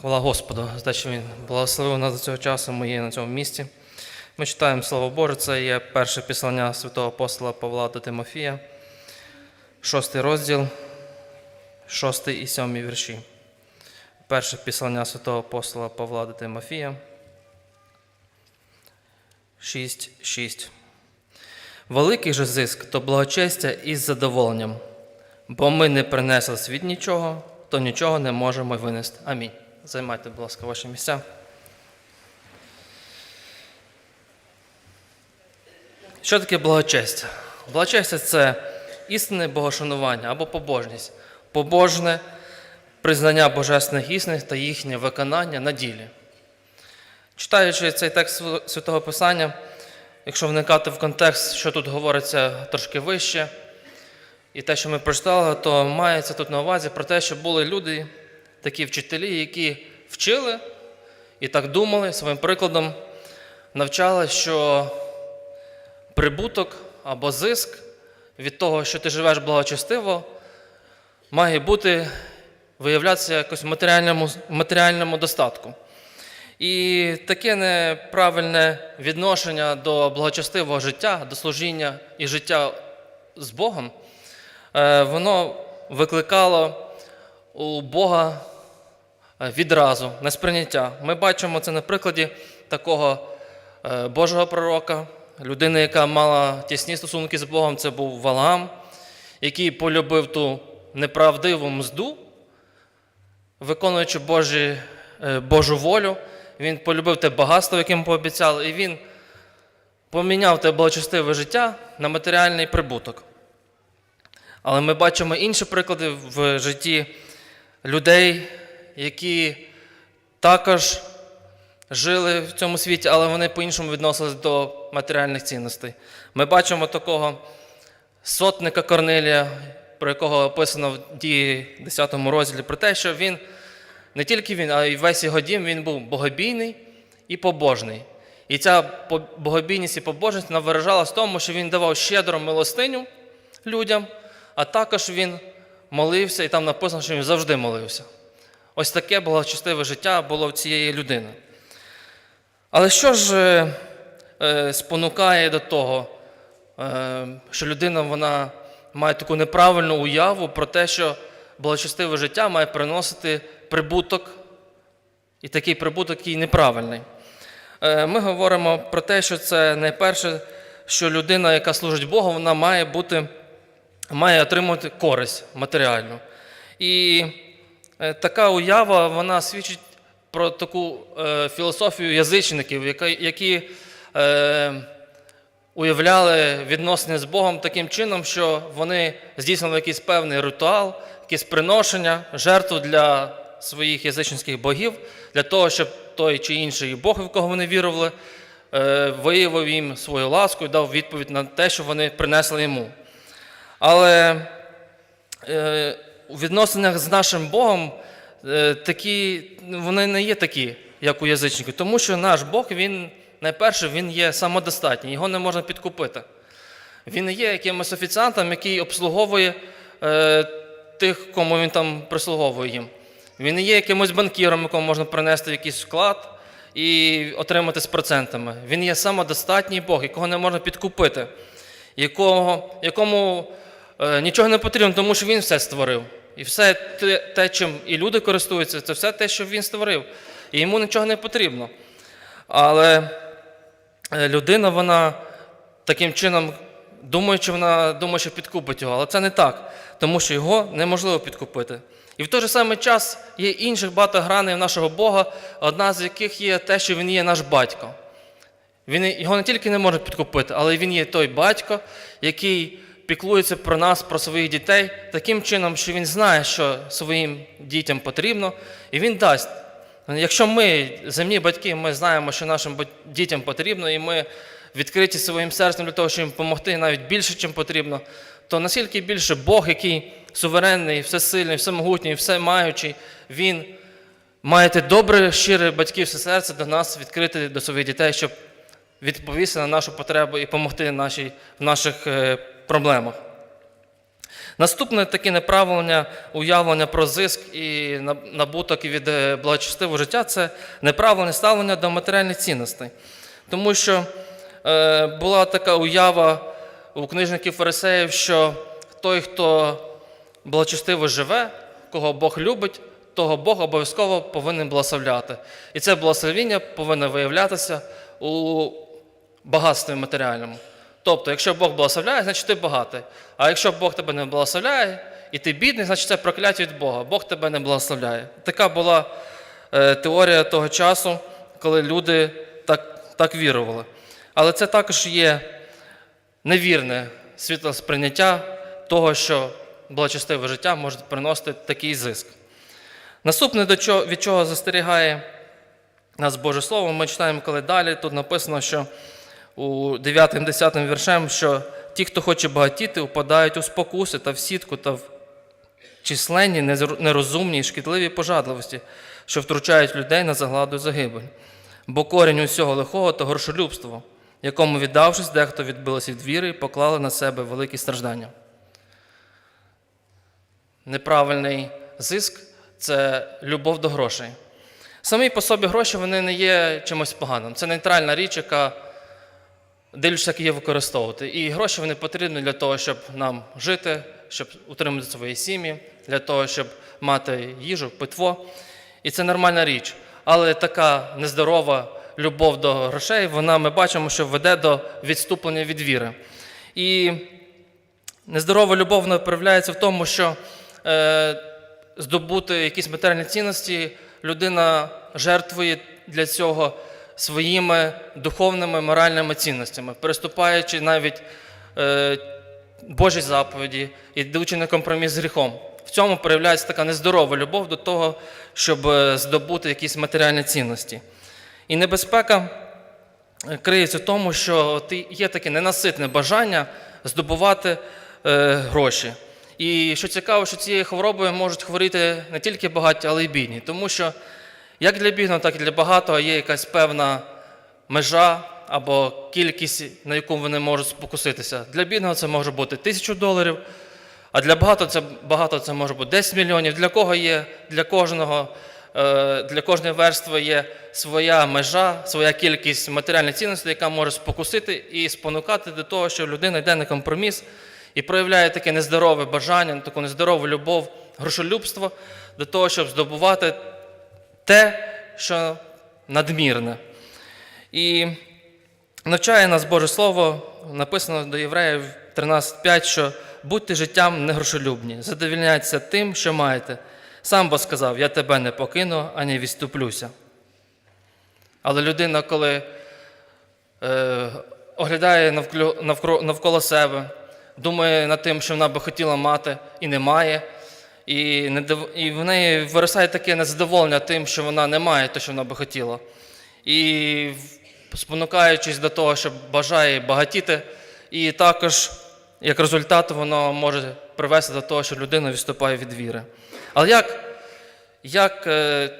Хвала Господу за що Він благословив нас до цього часу, ми є на цьому місці. Ми читаємо Слово Боже, це є перше післання святого апостола Павла до Тимофія, шостий розділ, шостий і сьомий вірші. Перше післання святого апостола Павла до Тимофія, 6.6. Великий же зиск то благочестя із задоволенням, бо ми не принесли світ нічого, то нічого не можемо винести. Амінь. Займайте, будь ласка, ваші місця. Що таке благочестя? Благочестя це істинне богошанування або побожність, побожне признання божественних істин та їхнє виконання на ділі. Читаючи цей текст Святого Писання, якщо вникати в контекст, що тут говориться трошки вище, і те, що ми прочитали, то мається тут на увазі про те, що були люди, такі вчителі, які вчили і так думали, своїм прикладом навчали, що прибуток або зиск від того, що ти живеш благочестиво, має бути виявлятися якось в матеріальному, матеріальному достатку. І таке неправильне відношення до благочестивого життя, до служіння і життя з Богом, е, воно викликало у Бога е, відразу, несприйняття. Ми бачимо це на прикладі такого е, Божого пророка, людини, яка мала тісні стосунки з Богом, це був Валаам, який полюбив ту неправдиву мзду, виконуючи Божі, е, Божу волю, він полюбив те багатство, йому пообіцяли, і він поміняв те благочестиве життя на матеріальний прибуток. Але ми бачимо інші приклади в житті людей, які також жили в цьому світі, але вони по-іншому відносились до матеріальних цінностей. Ми бачимо такого сотника Корнелія, про якого описано в дії 10 розділі, про те, що він не тільки він, а й весь його дім він був богобійний і побожний. І ця богобійність і побожність вона виражалась в тому, що він давав щедро милостиню людям, а також він молився, і там написано, що він завжди молився. Ось таке благочестиве життя було в цієї людини. Але що ж е, е, спонукає до того, е, що людина вона має таку неправильну уяву про те, що благочестиве життя має приносити прибуток, і такий прибуток який неправильний. Ми говоримо про те, що це найперше, що людина, яка служить Богу, вона має бути, має отримувати користь матеріальну. І е, така уява вона свідчить про таку е, філософію язичників, які е, уявляли відносини з Богом таким чином, що вони здійснили якийсь певний ритуал, якесь приношення, жертву для своїх язичницьких богів, для того, щоб той чи інший Бог, в кого вони вірували, виявив їм свою ласку і дав відповідь на те, що вони принесли йому. Але е, у відносинах з нашим Богом е, такі, вони не є такі, як у язичників, тому що наш Бог, він найперше, він є самодостатній, його не можна підкупити. Він не є якимось офіціантом, який обслуговує е, тих, кому він там прислуговує їм. Він не є якимось банкіром, якому можна принести якийсь вклад і отримати з процентами. Він є самодостатній Бог, якого не можна підкупити, якого, якому нічого не потрібно, тому що він все створив. І все те, те, чим і люди користуються, це все те, що він створив. І йому нічого не потрібно. Але е, людина, вона таким чином, думаючи, вона думає, що підкупить його, але це не так, тому що його неможливо підкупити. І в той же самий час є інших багато граней нашого Бога, одна з яких є те, що Він є наш батько. Він його не тільки не може підкупити, але він є той батько, який піклується про нас, про своїх дітей, таким чином, що він знає, що своїм дітям потрібно, і він дасть. Якщо ми, земні батьки, ми знаємо, що нашим дітям потрібно, і ми відкриті своїм серцем для того, щоб їм допомогти навіть більше, чим потрібно, то наскільки більше Бог, який суверенний, всесильний, всемогутній, всемаючий, Він має те добре, щире батьківське серце до нас відкрити до своїх дітей, щоб відповісти на нашу потребу і допомогти нашій, в наших е, проблемах. Наступне таке неправильне уявлення про зиск і набуток від е, благочестивого життя це неправильне ставлення до матеріальних цінностей. Тому що е, була така уява у книжників фарисеїв, що той, хто благочестиво живе, кого Бог любить, того Бог обов'язково повинен благословляти. І це благословіння повинно виявлятися у багатстві матеріальному. Тобто, якщо Бог благословляє, значить ти багатий. А якщо Бог тебе не благословляє, і ти бідний, значить це прокляття від Бога. Бог тебе не благословляє. Така була е, теорія того часу, коли люди так, так вірували. Але це також є невірне світлосприйняття того, що благочестиве життя може приносити такий зиск. Наступне, від чого застерігає нас Боже Слово, ми читаємо, коли далі тут написано, що у 9-10 віршем, що ті, хто хоче багатіти, упадають у спокуси та в сітку та в численні, нерозумні і шкідливі пожадливості, що втручають людей на загладу загибель. Бо корінь усього лихого то горшолюбство, якому, віддавшись, дехто відбилося від віри і поклали на себе великі страждання. Неправильний зиск це любов до грошей. Самі по собі гроші вони не є чимось поганим. Це нейтральна річ, яка дивлячись, як її використовувати. І гроші вони потрібні для того, щоб нам жити, щоб утримати свої сім'ї, для того, щоб мати їжу, питво. І це нормальна річ. Але така нездорова любов до грошей, вона ми бачимо, що веде до відступлення від віри. І нездорова любов вона проявляється в тому, що е, здобути якісь матеріальні цінності людина жертвує для цього своїми духовними моральними цінностями, переступаючи навіть е, Божі заповіді, йдучи на компроміс з гріхом. В цьому проявляється така нездорова любов до того, щоб е, здобути якісь матеріальні цінності. І небезпека е, криється в тому, що є таке ненаситне бажання здобувати е, гроші. І що цікаво, що цією хворобою можуть хворіти не тільки багаті, але й бідні. Тому що як для бідного, так і для багатого є якась певна межа або кількість, на яку вони можуть спокуситися. Для бідного це може бути тисячу доларів, а для багатого це, багато це може бути 10 мільйонів. Для кого є, для кожного, е, для кожної верстви є своя межа, своя кількість матеріальних цінностей, яка може спокусити і спонукати до того, що людина йде на компроміс і проявляє таке нездорове бажання, таку нездорову любов, грошолюбство до того, щоб здобувати те, що надмірне. І навчає нас Боже Слово, написано до Євреїв 13.5, що будьте життям негрошолюбні, задовільняйтеся тим, що маєте. Сам бо сказав, я тебе не покину, ані відступлюся. Але людина, коли е, оглядає навколо, навколо себе, думає над тим, що вона би хотіла мати і не має, і, і в неї виростає таке незадоволення тим, що вона не має те, що вона би хотіла. І спонукаючись до того, що бажає багатіти, і також, як результат, воно може привести до того, що людина відступає від віри. Але як, як е,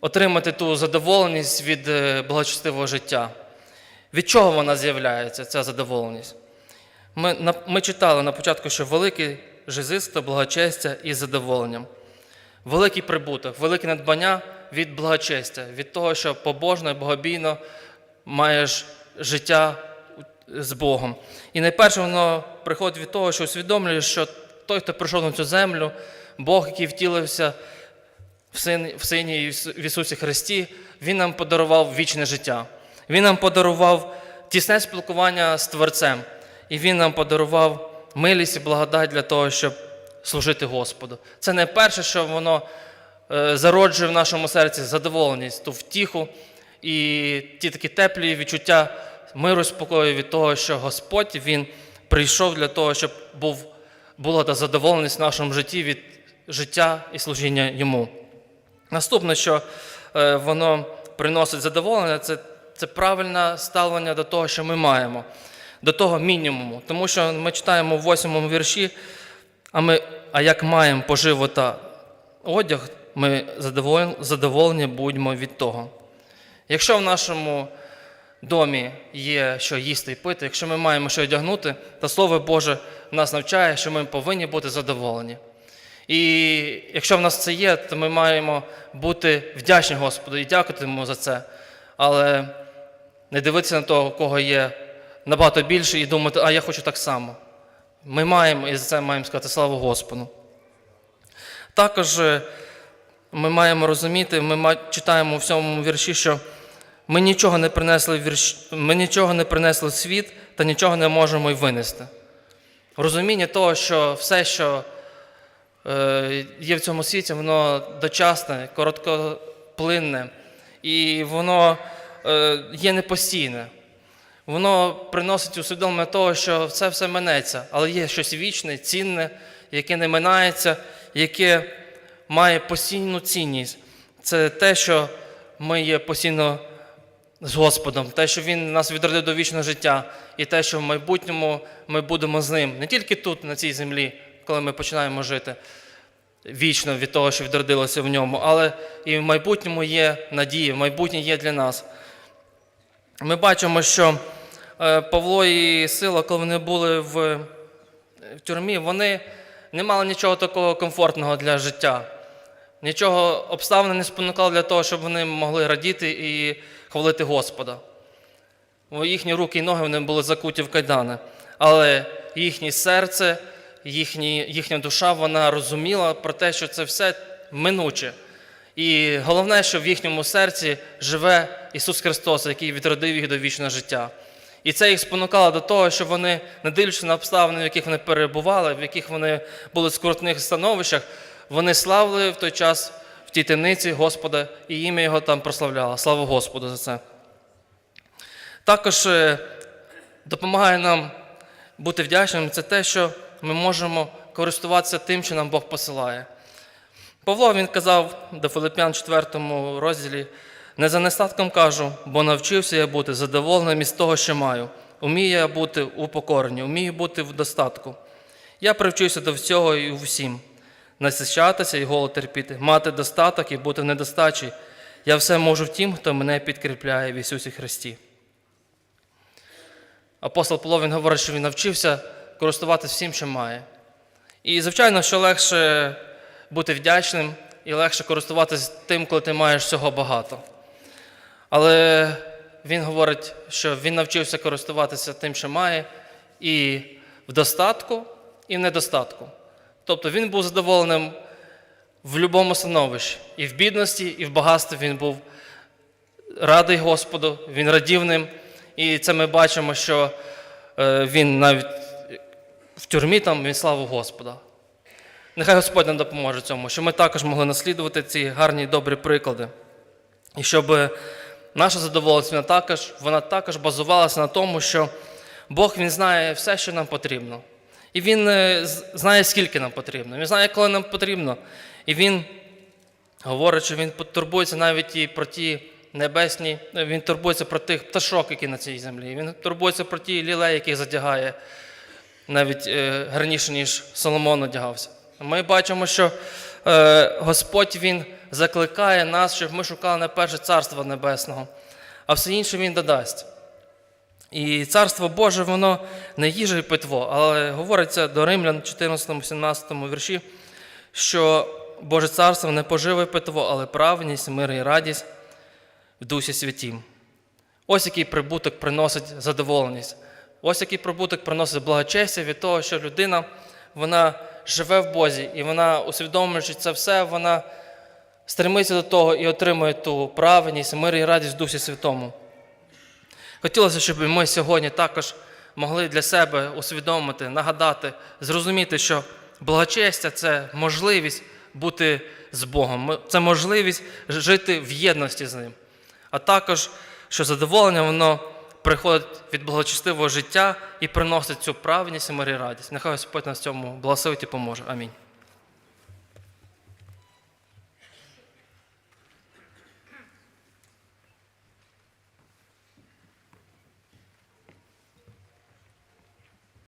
отримати ту задоволеність від е, благочестивого життя? Від чого вона з'являється, ця задоволеність? Ми, на- ми читали на початку, що великий же зиск то благочестя із задоволенням. Великий прибуток, велике надбання від благочестя, від того, що побожно і богобійно маєш життя з Богом. І найперше воно приходить від того, що усвідомлюєш, що той, хто прийшов на цю землю, Бог, який втілився в Сині, в Сині в Ісусі Христі, Він нам подарував вічне життя. Він нам подарував тісне спілкування з Творцем. І Він нам подарував милість і благодать для того, щоб служити Господу. Це не перше, що воно е, зароджує в нашому серці задоволеність, ту втіху і ті такі теплі відчуття миру, спокою від того, що Господь Він прийшов для того, щоб був, була та задоволеність в нашому житті від життя і служіння Йому. Наступне, що е, воно приносить задоволення, це, це правильне ставлення до того, що ми маємо, до того мінімуму. Тому що ми читаємо в восьмому вірші, а, ми, а як маємо поживу та одяг, ми задоволені, будьмо від того. Якщо в нашому домі є що їсти і пити, якщо ми маємо що одягнути, то Слово Боже нас навчає, що ми повинні бути задоволені. І якщо в нас це є, то ми маємо бути вдячні Господу і дякувати йому за це. Але не дивитися на того, у кого є набагато більше, і думати, а я хочу так само. Ми маємо і за це маємо сказати славу Господу. Також е, ми маємо розуміти, ми читаємо у всьому вірші, що ми нічого не принесли в вірш... ми нічого не принесли в світ та нічого не можемо й винести. Розуміння того, що все, що е, є в цьому світі, воно дочасне, короткоплинне, і воно е, є непостійне. Воно приносить усвідомлення того, що це все минеться, але є щось вічне, цінне, яке не минається, яке має постійну цінність. Це те, що ми є постійно з Господом, те, що Він нас відродив до вічного життя, і те, що в майбутньому ми будемо з ним не тільки тут, на цій землі, коли ми починаємо жити вічно від того, що відродилося в ньому, але і в майбутньому є надія, в майбутнє є для нас. Ми бачимо, що Павло і Сила, коли вони були в, в тюрмі, вони не мали нічого такого комфортного для життя. Нічого обставини не спонукало для того, щоб вони могли радіти і хвалити Господа. Їхні руки і ноги вони були закуті в кайдани. Але їхнє серце, їхні, їхня душа вона розуміла про те, що це все минуче. І головне, що в їхньому серці живе Ісус Христос, який відродив їх до вічного життя. І це їх спонукало до того, що вони, не дивлячись на обставини, в яких вони перебували, в яких вони були в скрутних становищах, вони славили в той час в тій темниці Господа, і ім'я Його там прославляло. Слава Господу за це. Також е, допомагає нам бути вдячним це те, що ми можемо користуватися тим, що нам Бог посилає. Павло він казав до Филип'ян 4 розділі: не за нестатком кажу, бо навчився я бути задоволеним із того, що маю. Умію я бути у покоренні, умію бути в достатку. Я привчився до всього і всім, насищатися і голод терпіти, мати достаток і бути в недостачі. Я все можу в тім, хто мене підкріпляє в Ісусі Христі. Апостол Павло він говорить, що він навчився користуватися всім, що має. І, звичайно, що легше бути вдячним і легше користуватися тим, коли ти маєш всього багато. Але він говорить, що він навчився користуватися тим, що має, і в достатку, і в недостатку. Тобто він був задоволеним в будь-якому становищі. І в бідності, і в багатстві він був радий Господу, він радів ним. І це ми бачимо, що е, він навіть в тюрмі там він славив Господа. Нехай Господь нам допоможе цьому, щоб ми також могли наслідувати ці гарні добрі приклади. І щоб наша задоволеність вона також, вона також базувалася на тому, що Бог Він знає все, що нам потрібно. І Він е, знає, скільки нам потрібно. Він знає, коли нам потрібно. І Він говорить, що Він турбується навіть і про ті небесні, він турбується про тих пташок, які на цій землі. Він турбується про ті лілеї, яких задягає навіть е, гарніше, ніж Соломон одягався. Ми бачимо, що е, Господь Він закликає нас, щоб ми шукали не перше царство небесного, а все інше Він додасть. І царство Боже, воно не їжа і питво, але говориться до Римлян 14-17 вірші, що Боже царство не поживе питво, але праведність, мир і радість в Дусі Святім. Ось який прибуток приносить задоволеність. Ось який прибуток приносить благочестя від того, що людина вона живе в Бозі, і вона, усвідомлюючи це все, вона стремиться до того і отримує ту праведність, мир і радість в Дусі Святому. Хотілося, щоб ми сьогодні також могли для себе усвідомити, нагадати, зрозуміти, що благочестя це можливість бути з Богом, це можливість жити в єдності з Ним. А також, що задоволення воно приходить від благочестивого життя і приносить цю праведність і мир і радість. Нехай Господь нас цьому благословить і поможе. Амінь.